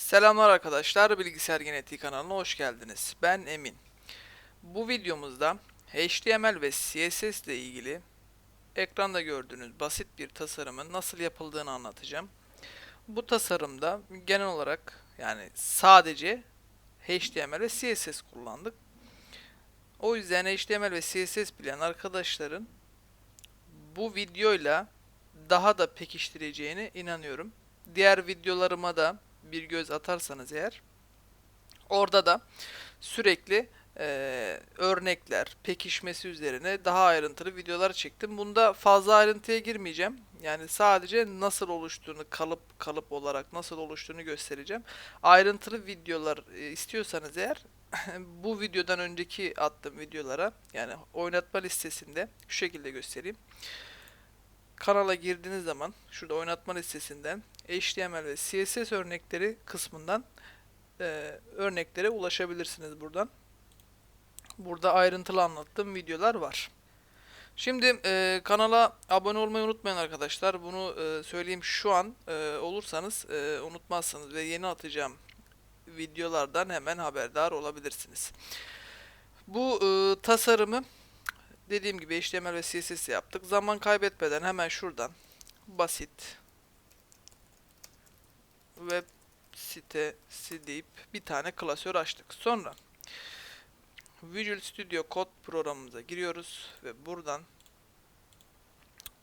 Selamlar arkadaşlar, Bilgisayar Genetiği kanalına hoş geldiniz. Ben Emin. Bu videomuzda HTML ve CSS ile ilgili ekranda gördüğünüz basit bir tasarımın nasıl yapıldığını anlatacağım. Bu tasarımda genel olarak yani sadece HTML ve CSS kullandık. O yüzden HTML ve CSS bilen arkadaşların bu videoyla daha da pekiştireceğine inanıyorum. Diğer videolarıma da bir göz atarsanız eğer orada da sürekli eee, örnekler, pekişmesi üzerine daha ayrıntılı videolar çektim. Bunda fazla ayrıntıya girmeyeceğim. Yani sadece nasıl oluştuğunu, kalıp kalıp olarak nasıl oluştuğunu göstereceğim. Ayrıntılı videolar e, istiyorsanız eğer bu videodan önceki attığım videolara yani oynatma listesinde şu şekilde göstereyim. Kanala girdiğiniz zaman şurada oynatma listesinden HTML ve CSS örnekleri kısmından e, örneklere ulaşabilirsiniz buradan. Burada ayrıntılı anlattığım videolar var. Şimdi e, kanala abone olmayı unutmayın arkadaşlar. Bunu e, söyleyeyim şu an e, olursanız e, unutmazsınız ve yeni atacağım videolardan hemen haberdar olabilirsiniz. Bu e, tasarımı dediğim gibi HTML ve CSS yaptık. Zaman kaybetmeden hemen şuradan basit web sitesi deyip bir tane klasör açtık. Sonra Visual Studio Code programımıza giriyoruz ve buradan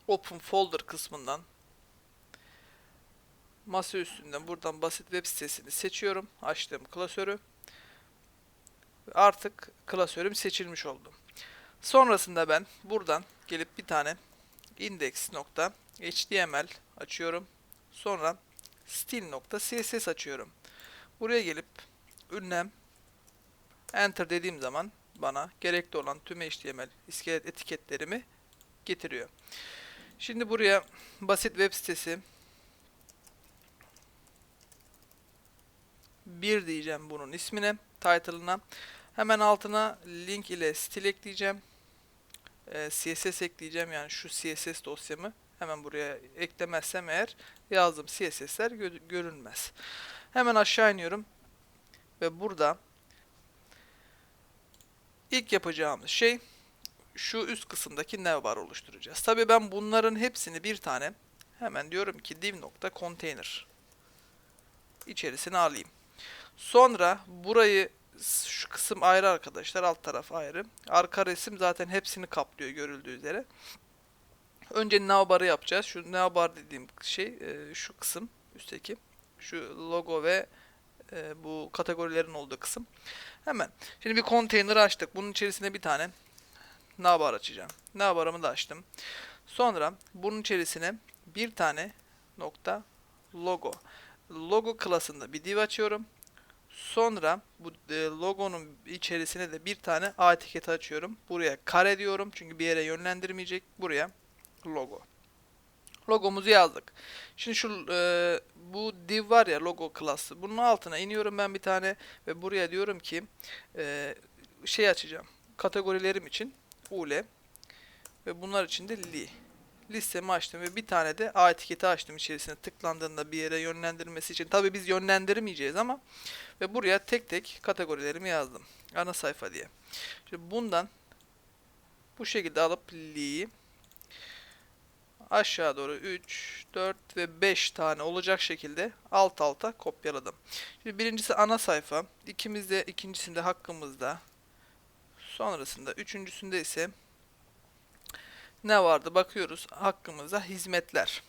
Open Folder kısmından masa üstünden buradan basit web sitesini seçiyorum. Açtığım klasörü. Artık klasörüm seçilmiş oldu. Sonrasında ben buradan gelip bir tane index.html açıyorum. Sonra stil.css açıyorum. Buraya gelip ünlem enter dediğim zaman bana gerekli olan tüm HTML iskelet etiketlerimi getiriyor. Şimdi buraya basit web sitesi 1 diyeceğim bunun ismine, title'ına. Hemen altına link ile stil ekleyeceğim. Ee, CSS ekleyeceğim yani şu CSS dosyamı hemen buraya eklemezsem eğer yazdığım CSS'ler gö- görünmez. Hemen aşağı iniyorum ve burada ilk yapacağımız şey şu üst kısımdaki navbar oluşturacağız. Tabi ben bunların hepsini bir tane hemen diyorum ki div.container içerisine alayım. Sonra burayı şu kısım ayrı arkadaşlar alt taraf ayrı. Arka resim zaten hepsini kaplıyor görüldüğü üzere. Önce navbarı yapacağız. Şu navbar dediğim şey e, şu kısım üstteki. Şu logo ve e, bu kategorilerin olduğu kısım. Hemen. Şimdi bir konteyner açtık. Bunun içerisine bir tane navbar açacağım. Navbarımı da açtım. Sonra bunun içerisine bir tane nokta logo. Logo klasında bir div açıyorum. Sonra bu e, logonun içerisine de bir tane A etiketi açıyorum. Buraya kare diyorum çünkü bir yere yönlendirmeyecek. Buraya logo. Logomuzu yazdık. Şimdi şu e, bu div var ya logo klası. Bunun altına iniyorum ben bir tane ve buraya diyorum ki e, şey açacağım. Kategorilerim için ule ve bunlar için de li. Listemi açtım ve bir tane de A etiketi açtım içerisine tıklandığında bir yere yönlendirmesi için. Tabi biz yönlendirmeyeceğiz ama ve buraya tek tek kategorilerimi yazdım. Ana sayfa diye. Şimdi bundan bu şekilde alıp li'yi aşağı doğru 3, 4 ve 5 tane olacak şekilde alt alta kopyaladım. Şimdi birincisi ana sayfa, ikimizde ikincisinde hakkımızda, sonrasında üçüncüsünde ise ne vardı bakıyoruz hakkımızda hizmetler.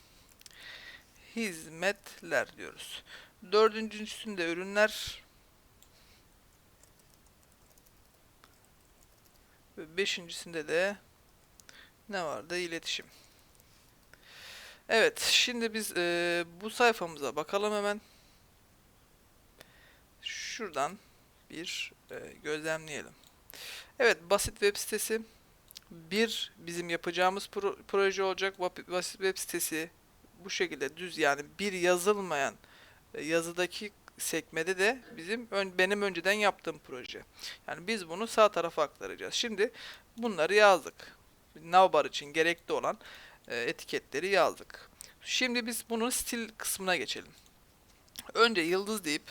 Hizmetler diyoruz. Dördüncüsünde ürünler ve beşincisinde de ne vardı iletişim. Evet, şimdi biz eee, bu sayfamıza bakalım hemen. Şuradan bir eee, gözlemleyelim. Evet, basit web sitesi. Bir bizim yapacağımız pro- proje olacak. Web sitesi bu şekilde düz yani bir yazılmayan e, yazıdaki sekmede de bizim ön- benim önceden yaptığım proje. Yani biz bunu sağ tarafa aktaracağız. Şimdi bunları yazdık. Navbar için gerekli olan e, etiketleri yazdık. Şimdi biz bunun stil kısmına geçelim. Önce yıldız deyip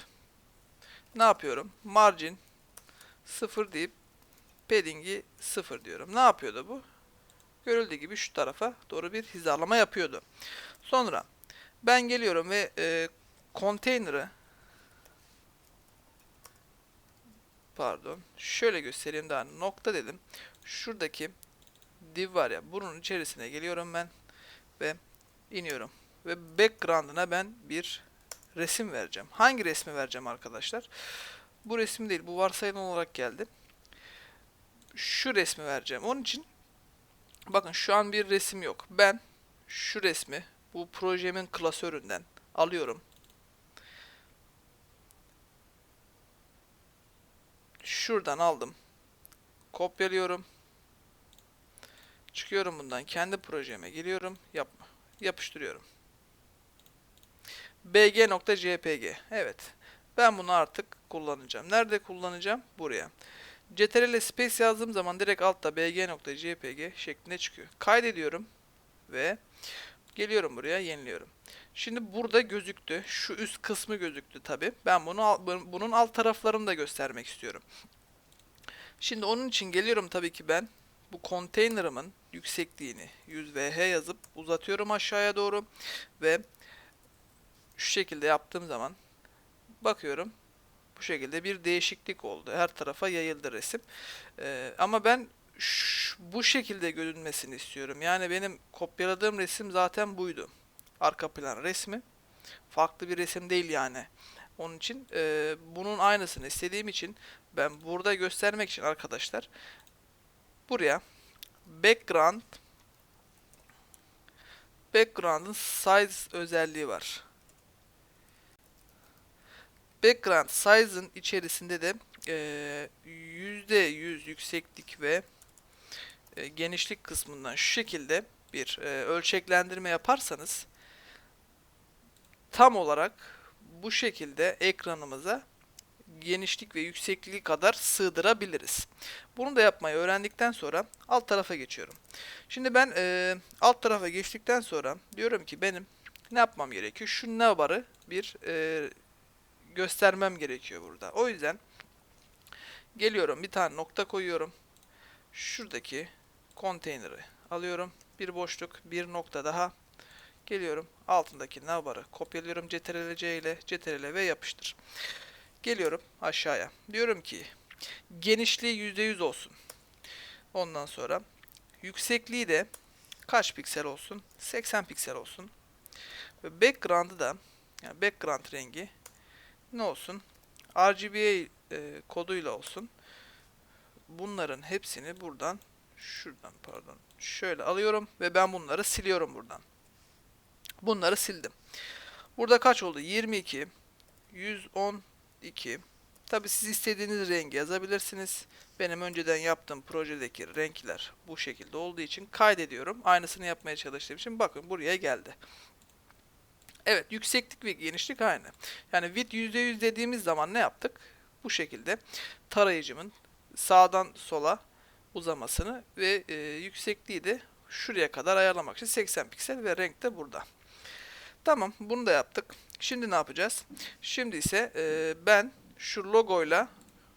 ne yapıyorum? Margin 0 deyip padding'i 0 diyorum. Ne yapıyordu bu? Görüldüğü gibi şu tarafa doğru bir hizalama yapıyordu. Sonra ben geliyorum ve e, container'ı pardon şöyle göstereyim daha nokta dedim. Şuradaki div var ya bunun içerisine geliyorum ben ve iniyorum. Ve background'ına ben bir resim vereceğim. Hangi resmi vereceğim arkadaşlar? Bu resim değil bu varsayılan olarak geldi. Şu resmi vereceğim. Onun için bakın şu an bir resim yok. Ben şu resmi bu projemin klasöründen alıyorum. Şuradan aldım. Kopyalıyorum. Çıkıyorum bundan. Kendi projeme geliyorum. Yapma. Yapıştırıyorum. bg.jpg. Evet. Ben bunu artık kullanacağım. Nerede kullanacağım? Buraya. CTRL space yazdığım zaman direkt altta bg.jpg şeklinde çıkıyor. Kaydediyorum ve geliyorum buraya yeniliyorum. Şimdi burada gözüktü. Şu üst kısmı gözüktü tabi. Ben bunu bunun alt taraflarını da göstermek istiyorum. Şimdi onun için geliyorum tabii ki ben bu konteynerımın yüksekliğini 100 VH yazıp uzatıyorum aşağıya doğru ve şu şekilde yaptığım zaman bakıyorum bu şekilde bir değişiklik oldu. Her tarafa yayıldı resim. Ee, ama ben bu şekilde görünmesini istiyorum. Yani benim kopyaladığım resim zaten buydu. Arka plan resmi. Farklı bir resim değil yani. Onun için e, bunun aynısını istediğim için ben burada göstermek için arkadaşlar buraya background background'ın size özelliği var. Background size'ın içerisinde de eee, %100 yükseklik ve e, genişlik kısmından şu şekilde bir e, ölçeklendirme yaparsanız tam olarak bu şekilde ekranımıza genişlik ve yüksekliği kadar sığdırabiliriz. Bunu da yapmayı öğrendikten sonra alt tarafa geçiyorum. Şimdi ben e, alt tarafa geçtikten sonra diyorum ki benim ne yapmam gerekiyor? Şu navbarı bir e, göstermem gerekiyor burada. O yüzden geliyorum bir tane nokta koyuyorum. Şuradaki konteyneri alıyorum. Bir boşluk, bir nokta daha. Geliyorum altındaki navbarı kopyalıyorum CTRL C ile CTRL V yapıştır. Geliyorum aşağıya. Diyorum ki genişliği %100 olsun. Ondan sonra yüksekliği de kaç piksel olsun? 80 piksel olsun. Ve background'ı da yani background rengi ne olsun? RGBA e, koduyla olsun. Bunların hepsini buradan şuradan pardon şöyle alıyorum ve ben bunları siliyorum buradan. Bunları sildim. Burada kaç oldu? 22 112 Tabi siz istediğiniz rengi yazabilirsiniz. Benim önceden yaptığım projedeki renkler bu şekilde olduğu için kaydediyorum. Aynısını yapmaya çalıştığım için bakın buraya geldi. Evet yükseklik ve genişlik aynı. Yani width %100 dediğimiz zaman ne yaptık? Bu şekilde tarayıcımın sağdan sola uzamasını ve e, yüksekliği de şuraya kadar ayarlamak için 80 piksel ve renk de burada. Tamam bunu da yaptık. Şimdi ne yapacağız? Şimdi ise e, ben şu logoyla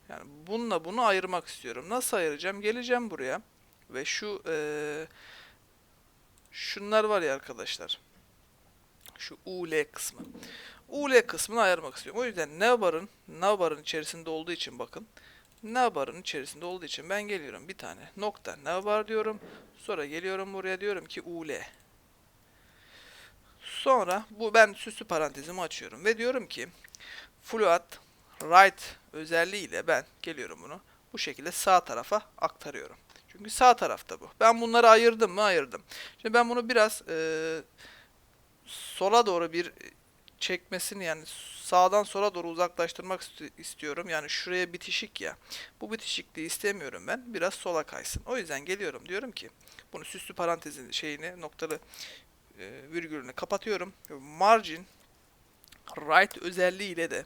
yani bununla bunu ayırmak istiyorum. Nasıl ayıracağım? Geleceğim buraya ve şu e, şunlar var ya arkadaşlar. Şu UL kısmı. UL kısmını ayırmak istiyorum. O yüzden navbar'ın navbar'ın içerisinde olduğu için bakın. Navbar'ın içerisinde olduğu için ben geliyorum bir tane nokta navbar diyorum. Sonra geliyorum buraya diyorum ki UL. Sonra bu ben süslü parantezimi açıyorum ve diyorum ki float right özelliğiyle ben geliyorum bunu bu şekilde sağ tarafa aktarıyorum. Çünkü sağ tarafta bu. Ben bunları ayırdım mı? Ayırdım. Şimdi ben bunu biraz e, sola doğru bir çekmesini yani sağdan sola doğru uzaklaştırmak isti- istiyorum. Yani şuraya bitişik ya. Bu bitişikliği istemiyorum ben. Biraz sola kaysın. O yüzden geliyorum diyorum ki bunu süslü parantezin şeyini noktalı e, virgülünü kapatıyorum. Margin right özelliğiyle de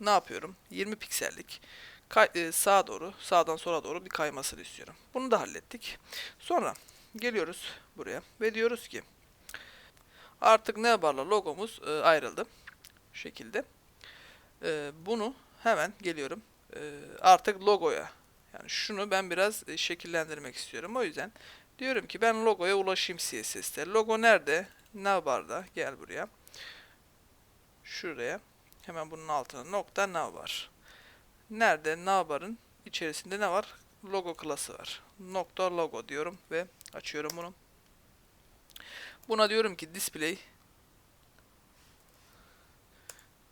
ne yapıyorum? 20 piksellik kay- e, sağa doğru, sağdan sola doğru bir kaymasını istiyorum. Bunu da hallettik. Sonra geliyoruz buraya ve diyoruz ki artık ne varla logomuz e, ayrıldı. Şu şekilde. Ee, bunu hemen geliyorum. Ee, artık logoya. Yani şunu ben biraz e, şekillendirmek istiyorum. O yüzden diyorum ki ben logoya ulaşayım CSS'te. Logo nerede? Navbar'da. Gel buraya. Şuraya. Hemen bunun altına nokta navbar. Nerede? Navbar'ın içerisinde ne var? Logo klası var. Nokta logo diyorum ve açıyorum bunu. Buna diyorum ki display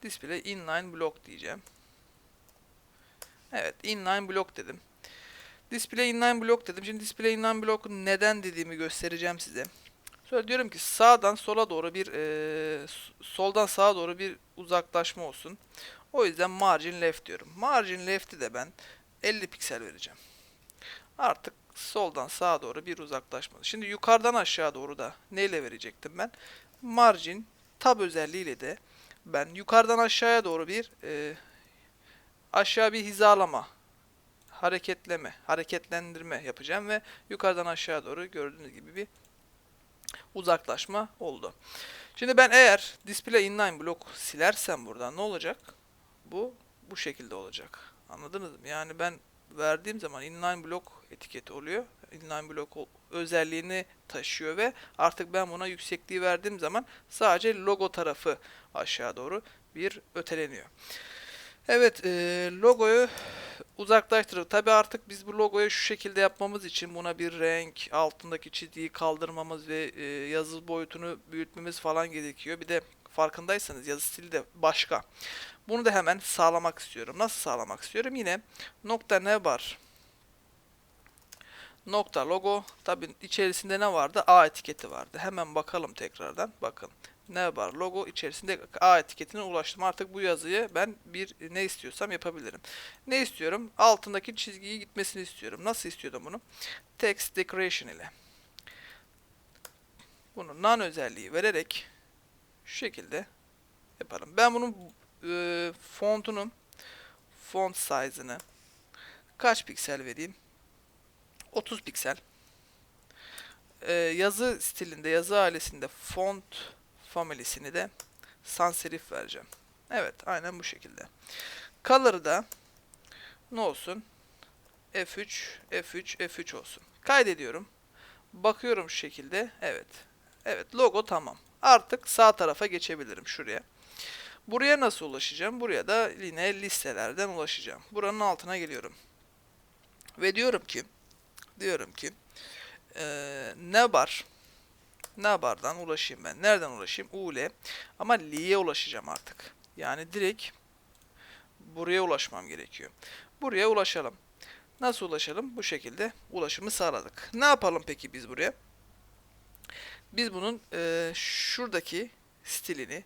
display inline block diyeceğim. Evet, inline block dedim. Display inline block dedim. Şimdi display inline block'u neden dediğimi göstereceğim size. Sonra diyorum ki sağdan sola doğru bir e, soldan sağa doğru bir uzaklaşma olsun. O yüzden margin left diyorum. Margin left'i de ben 50 piksel vereceğim. Artık soldan sağa doğru bir uzaklaşma. Şimdi yukarıdan aşağı doğru da neyle verecektim ben? Margin tab özelliğiyle de ben yukarıdan aşağıya doğru bir e, aşağı bir hizalama, hareketleme, hareketlendirme yapacağım ve yukarıdan aşağı doğru gördüğünüz gibi bir uzaklaşma oldu. Şimdi ben eğer display inline block silersem buradan ne olacak? Bu bu şekilde olacak. Anladınız mı? Yani ben verdiğim zaman inline block etiketi oluyor. Inline block özelliğini taşıyor ve artık ben buna yüksekliği verdiğim zaman sadece logo tarafı aşağı doğru bir öteleniyor. Evet, e, logoyu uzaklaştırdık. Tabi artık biz bu logoyu şu şekilde yapmamız için buna bir renk, altındaki çizgiyi kaldırmamız ve e, yazı boyutunu büyütmemiz falan gerekiyor. Bir de farkındaysanız yazı stili de başka. Bunu da hemen sağlamak istiyorum. Nasıl sağlamak istiyorum? Yine nokta ne var? Nokta logo. Tabi içerisinde ne vardı? A etiketi vardı. Hemen bakalım tekrardan. Bakın ne var logo içerisinde A etiketine ulaştım. Artık bu yazıyı ben bir ne istiyorsam yapabilirim. Ne istiyorum? Altındaki çizgiyi gitmesini istiyorum. Nasıl istiyordum bunu? Text decoration ile. Bunu none özelliği vererek şu şekilde yaparım. Ben bunun e, fontunun font size'ını kaç piksel vereyim? 30 piksel. E, yazı stilinde, yazı ailesinde font family'sini de sans serif vereceğim. Evet, aynen bu şekilde. Color'ı da ne olsun? F3, F3, F3 olsun. Kaydediyorum. Bakıyorum şu şekilde. Evet. Evet, logo tamam. Artık sağ tarafa geçebilirim şuraya. Buraya nasıl ulaşacağım? Buraya da yine listelerden ulaşacağım. Buranın altına geliyorum. Ve diyorum ki diyorum ki ee, ne var? Navbar'dan ulaşayım ben. Nereden ulaşayım? U ile. Ama Li'ye ulaşacağım artık. Yani direkt buraya ulaşmam gerekiyor. Buraya ulaşalım. Nasıl ulaşalım? Bu şekilde ulaşımı sağladık. Ne yapalım peki biz buraya? Biz bunun e, şuradaki stilini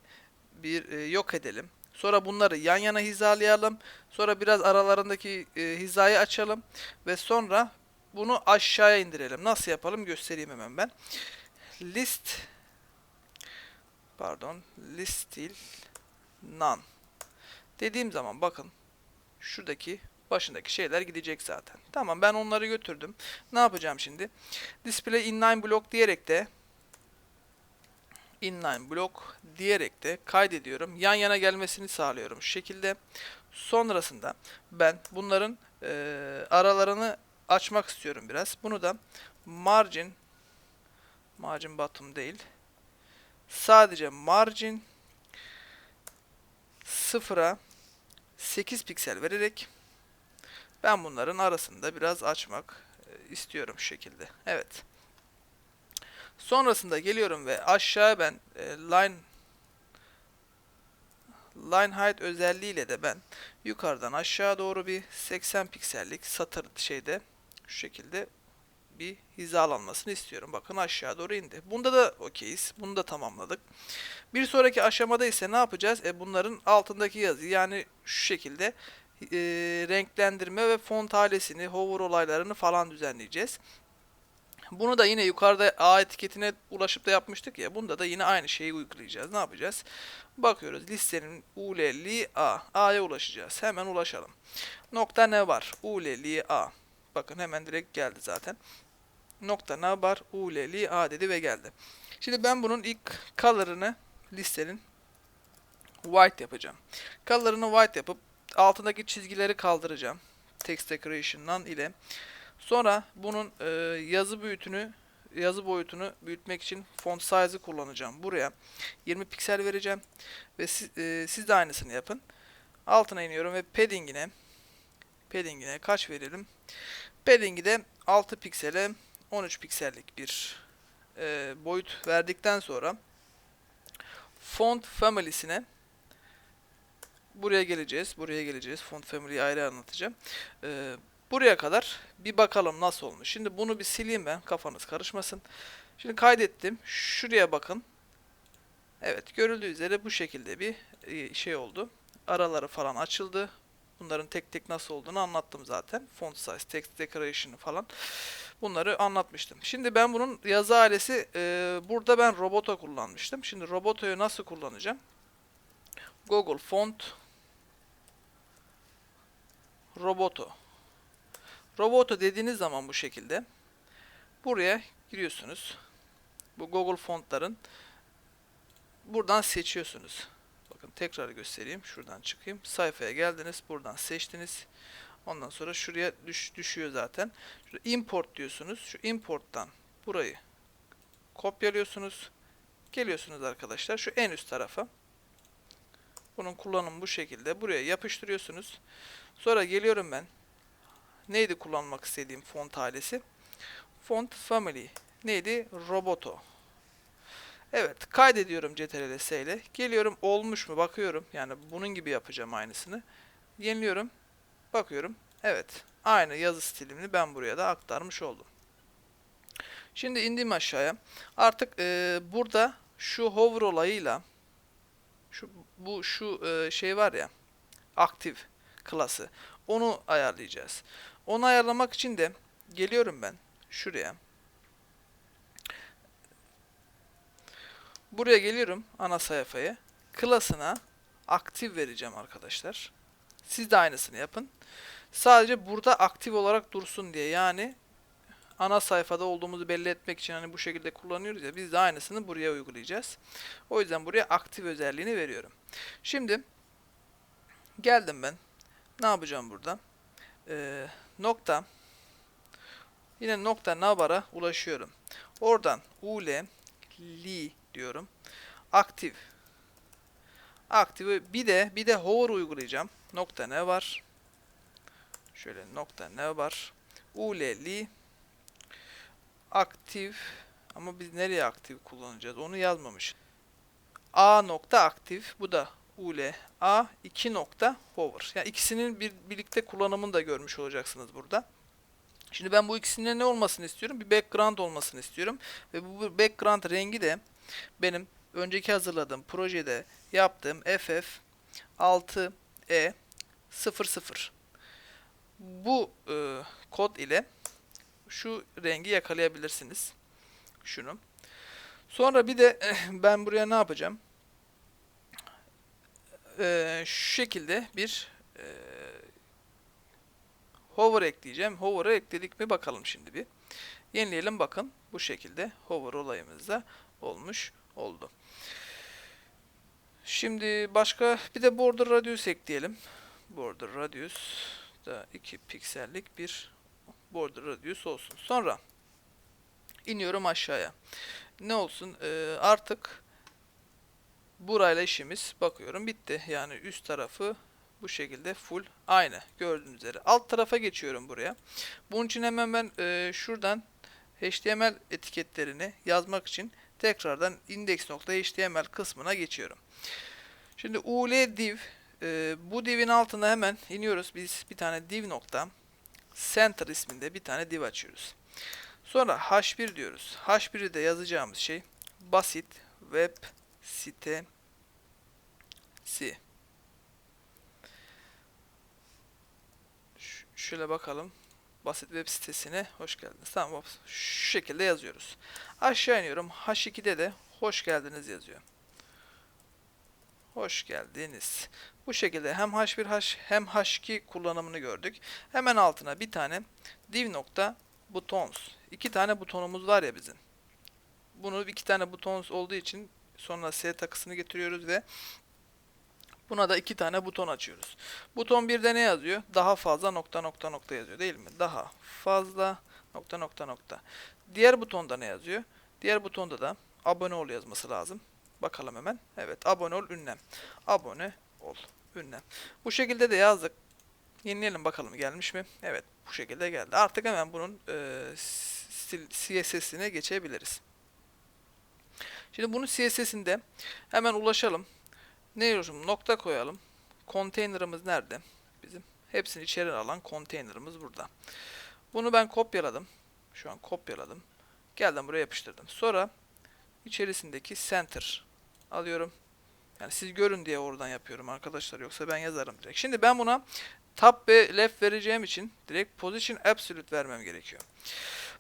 bir e, yok edelim. Sonra bunları yan yana hizalayalım. Sonra biraz aralarındaki e, hizayı açalım. Ve sonra bunu aşağıya indirelim. Nasıl yapalım göstereyim hemen ben list pardon list stil none dediğim zaman bakın şuradaki başındaki şeyler gidecek zaten. Tamam ben onları götürdüm. Ne yapacağım şimdi? Display inline block diyerek de inline block diyerek de kaydediyorum. Yan yana gelmesini sağlıyorum şu şekilde. Sonrasında ben bunların e, aralarını açmak istiyorum biraz. Bunu da margin Margin bottom değil. Sadece margin sıfıra 8 piksel vererek ben bunların arasında biraz açmak e, istiyorum şu şekilde. Evet. Sonrasında geliyorum ve aşağı ben e, line line height özelliğiyle de ben yukarıdan aşağı doğru bir 80 piksellik satır şeyde şu şekilde bir hizalanmasını istiyorum. Bakın aşağı doğru indi. Bunda da okeyiz. Bunu da tamamladık. Bir sonraki aşamada ise ne yapacağız? E bunların altındaki yazı yani şu şekilde e, renklendirme ve font ailesini, hover olaylarını falan düzenleyeceğiz. Bunu da yine yukarıda A etiketine ulaşıp da yapmıştık ya. Bunda da yine aynı şeyi uygulayacağız. Ne yapacağız? Bakıyoruz listenin uleli A. A'ya ulaşacağız. Hemen ulaşalım. Nokta ne var? Uleli A. Bakın hemen direkt geldi zaten nokta nabar uleli a dedi ve geldi. Şimdi ben bunun ilk color'ını listenin white yapacağım. Color'ını white yapıp altındaki çizgileri kaldıracağım. Text decoration'dan ile. Sonra bunun e, yazı büyütünü yazı boyutunu büyütmek için font size'ı kullanacağım. Buraya 20 piksel vereceğim ve siz, e, siz de aynısını yapın. Altına iniyorum ve padding'ine padding'ine kaç verelim? Padding'i de 6 piksele 13 piksellik bir e, boyut verdikten sonra font family'sine buraya geleceğiz. Buraya geleceğiz. Font family'yi ayrı anlatacağım. E, buraya kadar bir bakalım nasıl olmuş. Şimdi bunu bir sileyim ben. Kafanız karışmasın. Şimdi kaydettim. Şuraya bakın. Evet görüldüğü üzere bu şekilde bir e, şey oldu. Araları falan açıldı. Bunların tek tek nasıl olduğunu anlattım zaten. Font size, text decoration'ı falan. Bunları anlatmıştım. Şimdi ben bunun yazı ailesi e, burada ben Roboto kullanmıştım. Şimdi Roboto'yu nasıl kullanacağım? Google Font Roboto. Roboto dediğiniz zaman bu şekilde buraya giriyorsunuz. Bu Google fontların buradan seçiyorsunuz. Bakın tekrar göstereyim. Şuradan çıkayım. Sayfaya geldiniz. Buradan seçtiniz. Ondan sonra şuraya düş, düşüyor zaten. Şurada import diyorsunuz. Şu importtan burayı kopyalıyorsunuz. Geliyorsunuz arkadaşlar şu en üst tarafa. Bunun kullanımı bu şekilde. Buraya yapıştırıyorsunuz. Sonra geliyorum ben. Neydi kullanmak istediğim font ailesi? Font Family. Neydi? Roboto. Evet, kaydediyorum Ctrl S ile. Geliyorum olmuş mu bakıyorum. Yani bunun gibi yapacağım aynısını. Yeniliyorum. Bakıyorum. Evet. Aynı yazı stilini ben buraya da aktarmış oldum. Şimdi indim aşağıya. Artık e, burada şu hover olayıyla şu bu şu e, şey var ya aktif klası. Onu ayarlayacağız. Onu ayarlamak için de geliyorum ben şuraya. Buraya geliyorum ana sayfaya. Klasına aktif vereceğim arkadaşlar. Siz de aynısını yapın. Sadece burada aktif olarak dursun diye yani ana sayfada olduğumuzu belli etmek için hani bu şekilde kullanıyoruz ya biz de aynısını buraya uygulayacağız. O yüzden buraya aktif özelliğini veriyorum. Şimdi geldim ben. Ne yapacağım burada? Ee, nokta yine nokta navbar'a ulaşıyorum. Oradan ul li diyorum. Aktif. Aktifi bir de bir de hover uygulayacağım. Nokta ne var? Şöyle nokta ne var? Uleli aktif ama biz nereye aktif kullanacağız? Onu yazmamış. A nokta aktif. Bu da ule a 2 nokta hover. Yani ikisinin bir birlikte kullanımını da görmüş olacaksınız burada. Şimdi ben bu ikisinin ne olmasını istiyorum? Bir background olmasını istiyorum. Ve bu background rengi de benim önceki hazırladığım projede yaptığım FF 6E 00 bu e, kod ile şu rengi yakalayabilirsiniz. Şunu. Sonra bir de ben buraya ne yapacağım? Ee, şu şekilde bir e, hover ekleyeceğim. Hover'ı ekledik mi bakalım şimdi bir. Yenileyelim bakın. Bu şekilde hover olayımız da olmuş oldu. Şimdi başka bir de border radius ekleyelim. Border radius da 2 piksellik bir border radius olsun. Sonra iniyorum aşağıya. Ne olsun? Ee, artık burayla işimiz bakıyorum bitti. Yani üst tarafı bu şekilde full aynı gördüğünüz üzere. Alt tarafa geçiyorum buraya. Bunun için hemen ben e, şuradan HTML etiketlerini yazmak için tekrardan index.html kısmına geçiyorum. Şimdi ul div e, bu divin altına hemen iniyoruz. Biz bir tane div nokta center isminde bir tane div açıyoruz. Sonra h1 diyoruz. h1'i de yazacağımız şey basit web site si. Şöyle bakalım. Basit web sitesine hoş geldiniz. Tamam şu şekilde yazıyoruz. Aşağı iniyorum. H2'de de hoş geldiniz yazıyor. Hoş geldiniz. Bu şekilde hem H1 hem H2 kullanımını gördük. Hemen altına bir tane div nokta buttons. İki tane butonumuz var ya bizim. Bunu iki tane buton olduğu için sonra S takısını getiriyoruz ve Buna da iki tane buton açıyoruz. Buton 1'de ne yazıyor? Daha fazla nokta nokta nokta yazıyor değil mi? Daha fazla nokta nokta nokta. Diğer butonda ne yazıyor? Diğer butonda da abone ol yazması lazım. Bakalım hemen. Evet abone ol ünlem. Abone ol ünlem. Bu şekilde de yazdık. Yenileyelim bakalım gelmiş mi? Evet bu şekilde geldi. Artık hemen bunun e, CSS'ine geçebiliriz. Şimdi bunun CSS'inde hemen ulaşalım. Ne yazalım? Nokta koyalım. Container'ımız nerede? Bizim hepsini içeri alan container'ımız burada. Bunu ben kopyaladım. Şu an kopyaladım. Geldim buraya yapıştırdım. Sonra içerisindeki center alıyorum. Yani siz görün diye oradan yapıyorum arkadaşlar. Yoksa ben yazarım direkt. Şimdi ben buna tab ve left vereceğim için direkt position absolute vermem gerekiyor.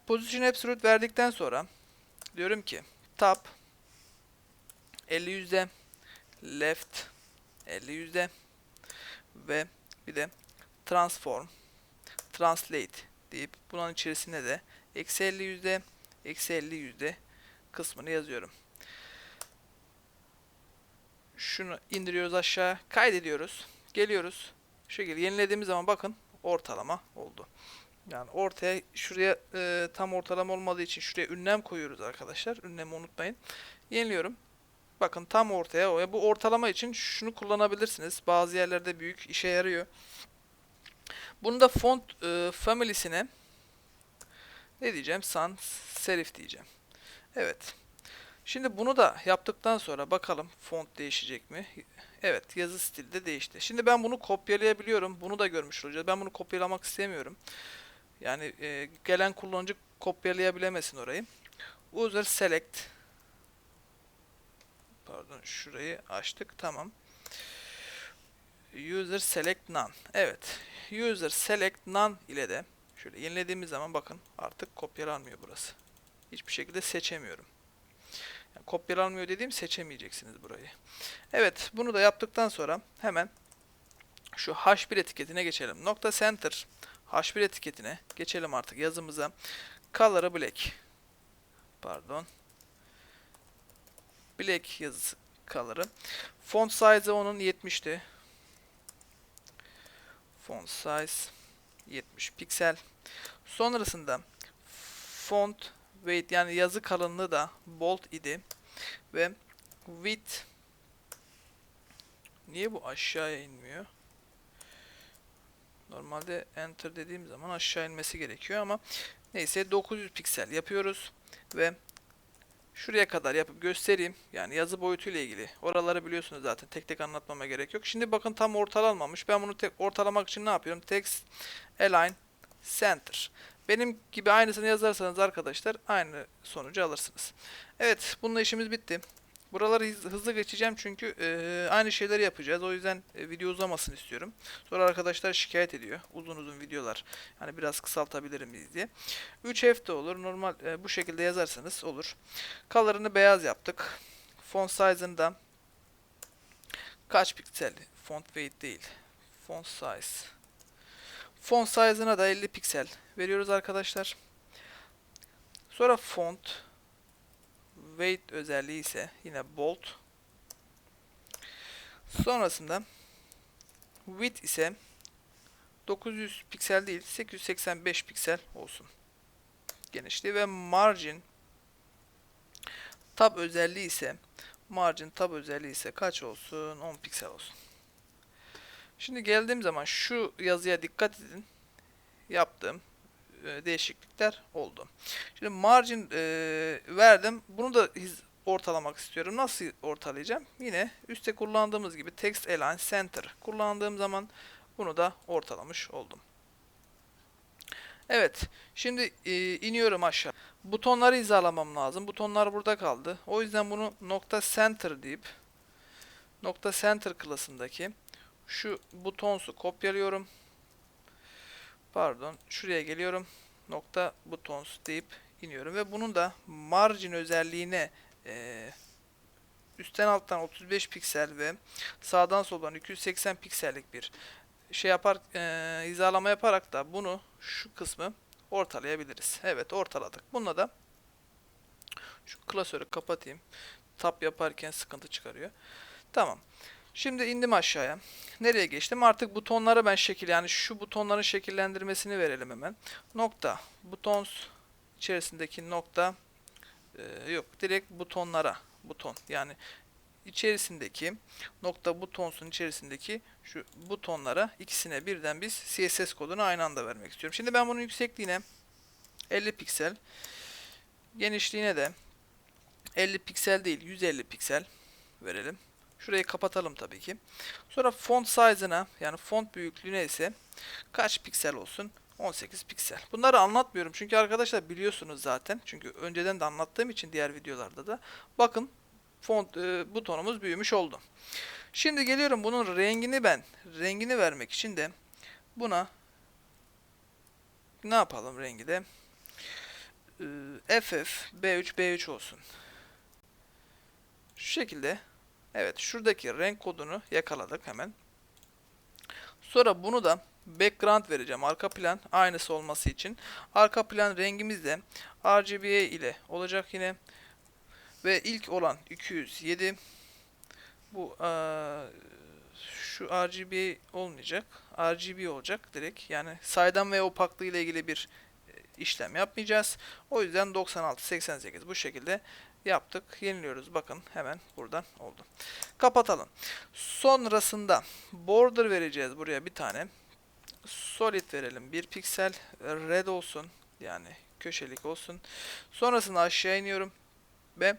Position absolute verdikten sonra diyorum ki tab 50 yüzde left 50 yüzde ve bir de transform translate deyip bunun içerisine de eksi 50 yüzde eksi 50 yüzde kısmını yazıyorum. Şunu indiriyoruz aşağı kaydediyoruz geliyoruz şu şekilde yenilediğimiz zaman bakın ortalama oldu. Yani ortaya şuraya e, tam ortalama olmadığı için şuraya ünlem koyuyoruz arkadaşlar. Ünlemi unutmayın. Yeniliyorum. Bakın tam ortaya. Bu ortalama için şunu kullanabilirsiniz. Bazı yerlerde büyük işe yarıyor. Bunu da font e, family'sine ne diyeceğim? Sans serif diyeceğim. Evet. Şimdi bunu da yaptıktan sonra bakalım font değişecek mi? Evet, yazı stili de değişti. Şimdi ben bunu kopyalayabiliyorum. Bunu da görmüş olacağız. Ben bunu kopyalamak istemiyorum. Yani e, gelen kullanıcı kopyalayabilemesin orayı. User select Pardon, şurayı açtık. Tamam. User select none. Evet. User select none ile de şöyle yenilediğimiz zaman bakın artık kopyalanmıyor burası. Hiçbir şekilde seçemiyorum. Yani kopyalanmıyor dediğim seçemeyeceksiniz burayı. Evet, bunu da yaptıktan sonra hemen şu H1 etiketine geçelim. Nokta center H1 etiketine geçelim artık yazımıza. Color'ı black. Pardon. Black yazısı color'ı. Font size'ı onun 70'ti. Font size 70 piksel. Sonrasında font weight yani yazı kalınlığı da bold idi ve width niye bu aşağıya inmiyor? Normalde enter dediğim zaman aşağı inmesi gerekiyor ama neyse 900 piksel yapıyoruz ve şuraya kadar yapıp göstereyim. Yani yazı boyutuyla ilgili. Oraları biliyorsunuz zaten. Tek tek anlatmama gerek yok. Şimdi bakın tam ortalanmamış. Ben bunu tek ortalamak için ne yapıyorum? Text align center. Benim gibi aynısını yazarsanız arkadaşlar aynı sonucu alırsınız. Evet, bununla işimiz bitti. Buraları hız- hızlı geçeceğim çünkü e, aynı şeyleri yapacağız. O yüzden e, video uzamasın istiyorum. Sonra arkadaşlar şikayet ediyor. Uzun uzun videolar. Yani biraz kısaltabilir miyiz diye. 3F de olur. Normal e, bu şekilde yazarsanız olur. Color'ını beyaz yaptık. Font size'ını da kaç piksel? Font weight değil. Font size. Font size'ına da 50 piksel veriyoruz arkadaşlar. Sonra font weight özelliği ise yine bold. Sonrasında width ise 900 piksel değil 885 piksel olsun. Genişliği ve margin tab özelliği ise margin tab özelliği ise kaç olsun? 10 piksel olsun. Şimdi geldiğim zaman şu yazıya dikkat edin. Yaptığım değişiklikler oldu. Şimdi margin e, verdim. Bunu da ortalamak istiyorum. Nasıl ortalayacağım? Yine üstte kullandığımız gibi text align center kullandığım zaman bunu da ortalamış oldum. Evet. Şimdi e, iniyorum aşağı. Butonları hizalamam lazım. Butonlar burada kaldı. O yüzden bunu nokta center deyip nokta center klasındaki şu butonsu kopyalıyorum. Pardon. Şuraya geliyorum. Nokta butons deyip iniyorum ve bunun da margin özelliğine e, üstten alttan 35 piksel ve sağdan soldan 280 piksellik bir şey yapar e, hizalama yaparak da bunu şu kısmı ortalayabiliriz. Evet ortaladık. Bununla da şu klasörü kapatayım. Tap yaparken sıkıntı çıkarıyor. Tamam. Şimdi indim aşağıya. Nereye geçtim? Artık butonlara ben şekil yani şu butonların şekillendirmesini verelim hemen. Nokta butons içerisindeki nokta e, yok direkt butonlara buton yani içerisindeki nokta butonsun içerisindeki şu butonlara ikisine birden biz CSS kodunu aynı anda vermek istiyorum. Şimdi ben bunun yüksekliğine 50 piksel genişliğine de 50 piksel değil 150 piksel verelim. Şurayı kapatalım tabii ki. Sonra font size'ına yani font büyüklüğüne ise kaç piksel olsun? 18 piksel. Bunları anlatmıyorum çünkü arkadaşlar biliyorsunuz zaten. Çünkü önceden de anlattığım için diğer videolarda da. Bakın font e, butonumuz büyümüş oldu. Şimdi geliyorum bunun rengini ben rengini vermek için de buna ne yapalım rengi de e, FF B3 B3 olsun. Şu şekilde Evet şuradaki renk kodunu yakaladık hemen. Sonra bunu da background vereceğim. Arka plan aynısı olması için. Arka plan rengimiz de RGBA ile olacak yine. Ve ilk olan 207 bu eee, şu RGB olmayacak. RGB olacak direkt. Yani saydam ve opaklığı ile ilgili bir işlem yapmayacağız. O yüzden 96 88 bu şekilde yaptık. Yeniliyoruz. Bakın hemen buradan oldu. Kapatalım. Sonrasında border vereceğiz buraya bir tane. Solid verelim. Bir piksel red olsun. Yani köşelik olsun. Sonrasında aşağı iniyorum ve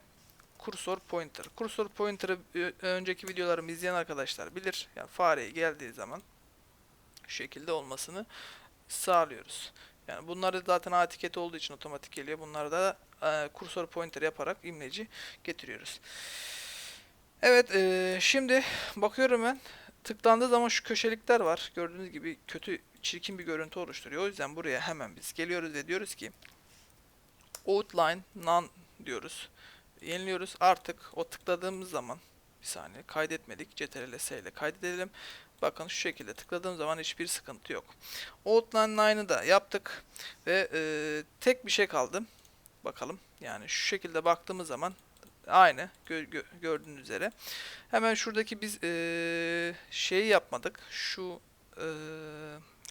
kursor pointer. Kursor pointer'ı ö- önceki videolarımı izleyen arkadaşlar bilir. Yani fareyi geldiği zaman şu şekilde olmasını sağlıyoruz. Yani bunlar da zaten A etiketi olduğu için otomatik geliyor. Bunları da e, kursor pointer yaparak imleci getiriyoruz. Evet e, şimdi bakıyorum ben tıklandığı zaman şu köşelikler var. Gördüğünüz gibi kötü çirkin bir görüntü oluşturuyor. O yüzden buraya hemen biz geliyoruz ve diyoruz ki outline none diyoruz. Yeniliyoruz. Artık o tıkladığımız zaman bir saniye kaydetmedik. Ctrl S ile kaydedelim. Bakın şu şekilde tıkladığım zaman hiçbir sıkıntı yok. Outline line'ı da yaptık ve e, tek bir şey kaldı. Bakalım. Yani şu şekilde baktığımız zaman aynı gö- gö- gördüğünüz üzere. Hemen şuradaki biz e, şeyi yapmadık. Şu e,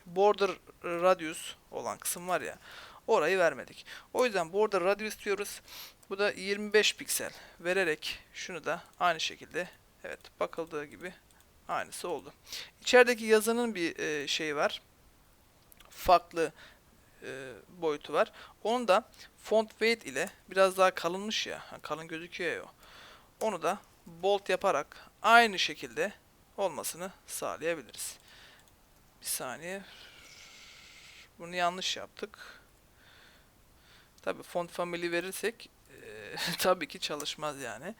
border radius olan kısım var ya. Orayı vermedik. O yüzden border radius diyoruz. Bu da 25 piksel vererek şunu da aynı şekilde evet bakıldığı gibi aynısı oldu. İçerideki yazının bir e, şeyi var. Farklı e, boyutu var. Onu da font weight ile biraz daha kalınmış ya. Kalın gözüküyor ya o. Onu da bold yaparak aynı şekilde olmasını sağlayabiliriz. Bir saniye. Bunu yanlış yaptık. Tabi font family verirsek e, tabii ki çalışmaz yani.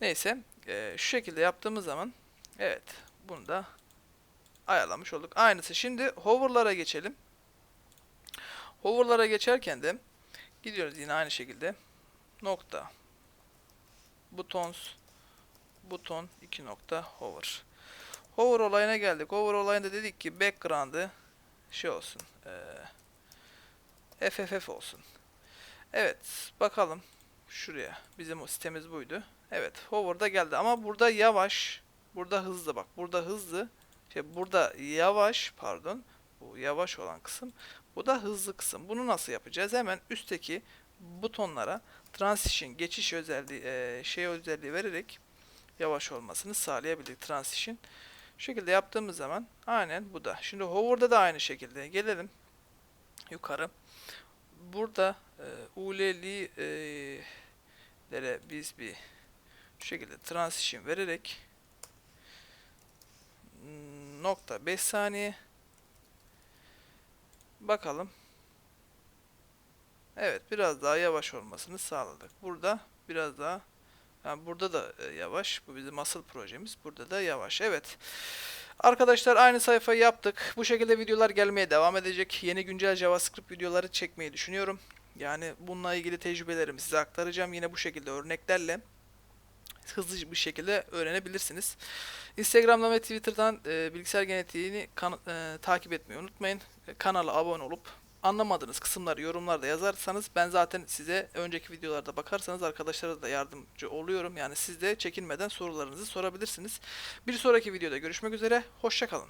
Neyse e, şu şekilde yaptığımız zaman evet bunu da ayarlamış olduk. Aynısı. Şimdi hover'lara geçelim. Hover'lara geçerken de gidiyoruz yine aynı şekilde. Nokta. Buttons. Buton 2 nokta hover. Hover olayına geldik. Hover olayında dedik ki background'ı şey olsun. eee FFF olsun. Evet. Bakalım. Şuraya. Bizim o sitemiz buydu. Evet. Hover'da geldi. Ama burada yavaş. Burada hızlı bak. Burada hızlı. Şey, burada yavaş. Pardon. Bu yavaş olan kısım. Bu da hızlı kısım. Bunu nasıl yapacağız? Hemen üstteki butonlara transition geçiş özelliği eee, şey özelliği vererek yavaş olmasını sağlayabildik transition. Şu şekilde yaptığımız zaman aynen bu da. Şimdi hover'da da aynı şekilde gelelim yukarı. Burada e, uleli e, lere biz bir şu şekilde transition vererek mm, nokta 5 saniye bakalım. Evet biraz daha yavaş olmasını sağladık. Burada biraz daha yani burada da e, yavaş. Bu bizim asıl projemiz. Burada da yavaş. Evet. Arkadaşlar aynı sayfayı yaptık. Bu şekilde videolar gelmeye devam edecek. Yeni güncel JavaScript videoları çekmeyi düşünüyorum. Yani bununla ilgili tecrübelerimi size aktaracağım. Yine bu şekilde örneklerle hızlı bir şekilde öğrenebilirsiniz. Instagram'dan ve Twitter'dan e, bilgisayar genetiğini e, takip etmeyi unutmayın. Kanala abone olup anlamadığınız kısımları yorumlarda yazarsanız ben zaten size önceki videolarda bakarsanız arkadaşlara da yardımcı oluyorum. Yani siz de çekinmeden sorularınızı sorabilirsiniz. Bir sonraki videoda görüşmek üzere. Hoşçakalın.